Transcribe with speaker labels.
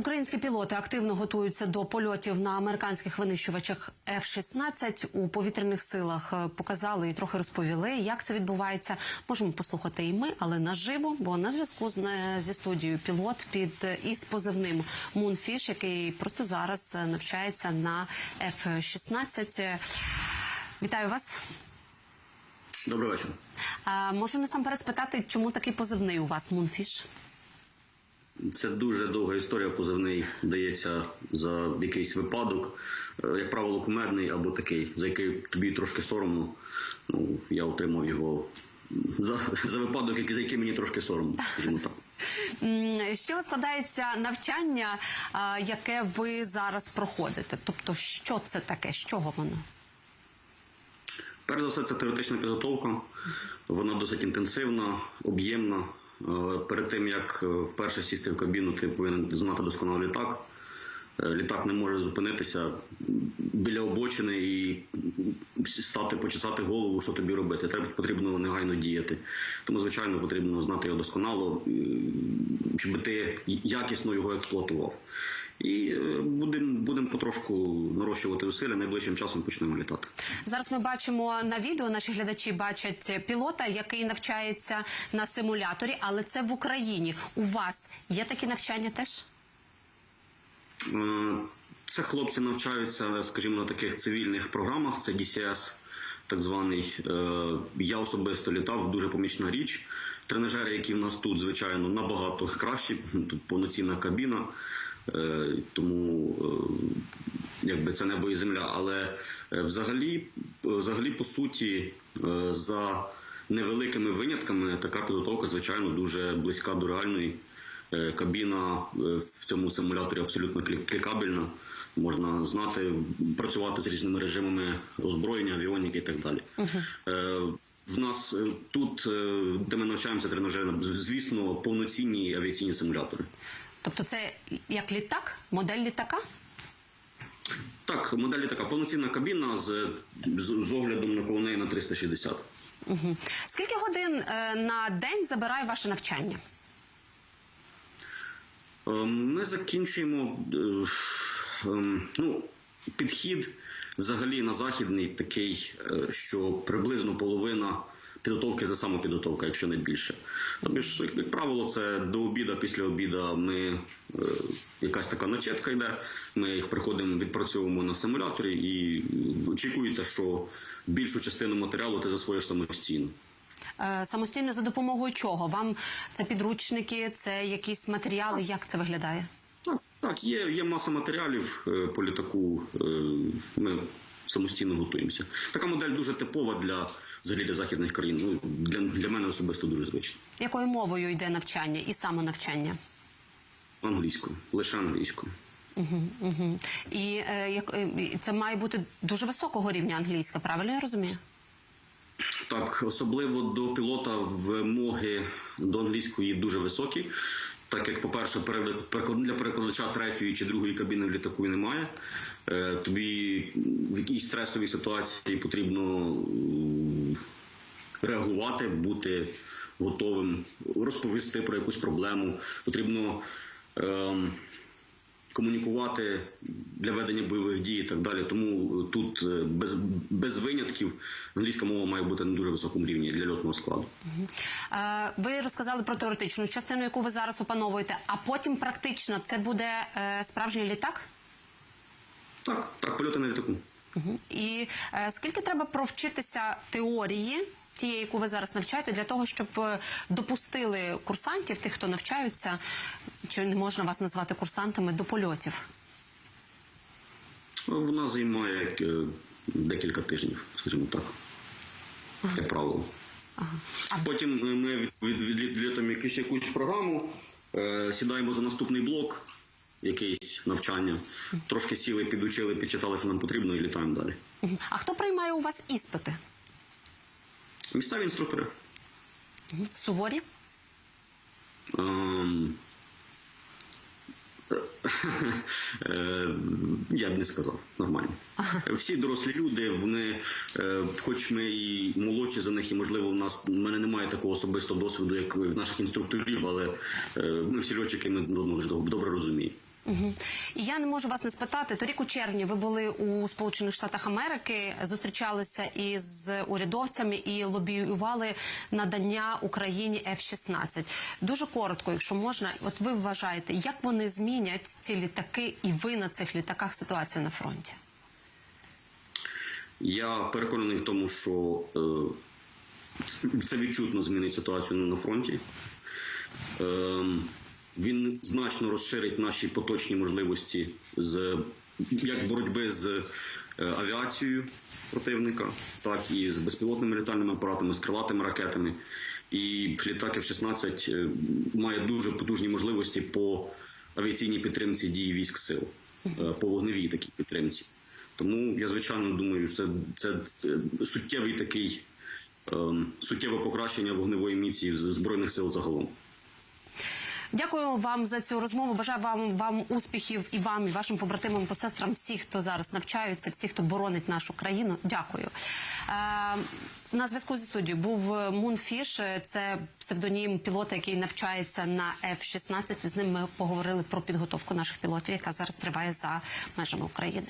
Speaker 1: Українські пілоти активно готуються до польотів на американських винищувачах F-16. у повітряних силах. Е, Показали і трохи розповіли, як це відбувається. Можемо послухати і ми, але наживо, бо на зв'язку з е, зі студією пілот під е, із позивним Moonfish, який просто зараз навчається на F-16. Е, Вітаю вас.
Speaker 2: Добрий вечір.
Speaker 1: Можу насамперед спитати, чому такий позивний у вас Moonfish?
Speaker 2: Це дуже довга історія. Позивний дається за якийсь випадок, е, як правило, кумедний або такий, за який тобі трошки соромно. Ну я отримав його за, за випадок, який за який мені трошки соромно, скажімо так.
Speaker 1: З чого складається навчання, яке ви зараз проходите? Тобто, що це таке? З чого воно?
Speaker 2: Перш за все, це теоретична підготовка. Вона досить інтенсивна, об'ємна. Е, Перед тим як е, вперше сісти в кабіну, ти повинен знати досконало літак. Е, Літак не може зупинитися біля обочини і стати почесати голову, що тобі робити. Треба потрібно негайно діяти. Тому, звичайно, потрібно знати його досконало, щоб ти якісно його експлуатував. І будемо будем потрошку нарощувати зусилля. Найближчим часом почнемо літати.
Speaker 1: Зараз ми бачимо на відео. Наші глядачі бачать пілота, який навчається на симуляторі, але це в Україні. У вас є такі навчання теж?
Speaker 2: Е, Це хлопці навчаються, скажімо, на таких цивільних програмах. Це DCS, так званий. Е, Я особисто літав, дуже помічна річ. Тренажери, які в нас тут, звичайно, набагато кращі. Тут повноцінна кабіна, Е, тому е, якби це небо і земля. Але е, взагалі, взагалі, по суті, е, за невеликими винятками, така підготовка, звичайно, дуже близька до реальної. Е, Кабіна е, в цьому симуляторі абсолютно клі- клікабельна. Можна знати, працювати з різними режимами озброєння, авіоніки і так далі. Е, В нас е, тут, е, де ми навчаємося тренажери, звісно, повноцінні авіаційні симулятори.
Speaker 1: Тобто, це як літак, модель літака?
Speaker 2: Так, моделі така повноцінна кабіна з, з, з оглядом на колонеї на 360.
Speaker 1: Угу. Скільки годин е, на день забирає ваше навчання?
Speaker 2: Е, Ми закінчуємо е, ем, ну, підхід взагалі на західний такий, е, що приблизно половина підготовки це самопідготовка, якщо не більше. Тобто, ж, як, правило, це до обіда, після обіда ми е, якась така начетка йде. Ми їх приходимо, відпрацьовуємо на симуляторі, і очікується, що більшу частину матеріалу ти засвоїш самостійно.
Speaker 1: Е, самостійно за допомогою чого? Вам це підручники, це якісь матеріали? Як це виглядає?
Speaker 2: Так, так, є, є маса матеріалів е, по літаку. Ми самостійно готуємося. Така модель дуже типова для взагалі для західних країн. Ну для, для мене особисто дуже звична.
Speaker 1: Якою мовою йде навчання і самонавчання?
Speaker 2: Англійською, лише англійською.
Speaker 1: Угу, угу. І е, як, е, це має бути дуже високого рівня англійська, правильно я розумію?
Speaker 2: Так, особливо до пілота вимоги до англійської дуже високі. Так як, по-перше, для перекладача третьої чи другої кабіни в літаку немає. Е, Тобі в якійсь стресовій ситуації потрібно реагувати, бути готовим, розповісти про якусь проблему. Потрібно ем, комунікувати для ведення бойових дій і так далі. Тому тут е, без, без винятків англійська мова має бути на дуже високому рівні для льотного складу.
Speaker 1: Е, ви розказали про теоретичну частину, яку ви зараз опановуєте, а потім практично це буде е, справжній літак?
Speaker 2: Так, так, польоти на літаку.
Speaker 1: Угу. І е, скільки треба провчитися теорії, тієї, яку ви зараз навчаєте, для того, щоб е, допустили курсантів, тих, хто навчаються, чи не можна вас назвати курсантами, до польотів?
Speaker 2: Вона займає е, декілька тижнів, скажімо так, як правило. Потім е, ми від, від, від, відлітаємо якусь якусь програму, е, сідаємо за наступний блок, якийсь навчання, трошки сіли, підучили, підчитали, що нам потрібно, і літаємо далі.
Speaker 1: А хто приймає у вас іспити?
Speaker 2: Місцеві інструктори.
Speaker 1: Суворі?
Speaker 2: Ем, е, Я б не сказав нормально. Всі дорослі люди, вони, е, хоч ми і молодші за них, і можливо, в нас в мене немає такого особистого досвіду, як в наших інструкторів, але е, ми всі льотчики, ми одного добре розуміємо.
Speaker 1: Мгм. І я не можу вас не спитати. Торік у червні ви були у Сполучених Штатах Америки, зустрічалися із урядовцями і лобіювали надання Україні F-16. Дуже коротко, якщо можна, от ви вважаєте, як вони змінять ці літаки, і ви на цих літаках ситуацію на фронті?
Speaker 2: Я переконаний в тому, що е, це відчутно змінить ситуацію на фронті. Е, він значно розширить наші поточні можливості з як боротьби з е, авіацією противника, так і з безпілотними літальними апаратами, з крилатими ракетами. І літак F-16 е, має дуже потужні можливості по авіаційній підтримці дії військ сил, е, по вогневій такій підтримці. Тому я звичайно думаю, що це, це суттєвий такий ем, суттєве покращення вогневої міції збройних сил загалом.
Speaker 1: Дякую вам за цю розмову. Бажаю вам вам успіхів і вам, і вашим побратимам, посестрам, всі, хто зараз навчаються, всі, хто боронить нашу країну. Дякую. Е, на зв'язку зі студією був Мунфіш. Це псевдонім пілота, який навчається на F-16. З ним ми поговорили про підготовку наших пілотів, яка зараз триває за межами України.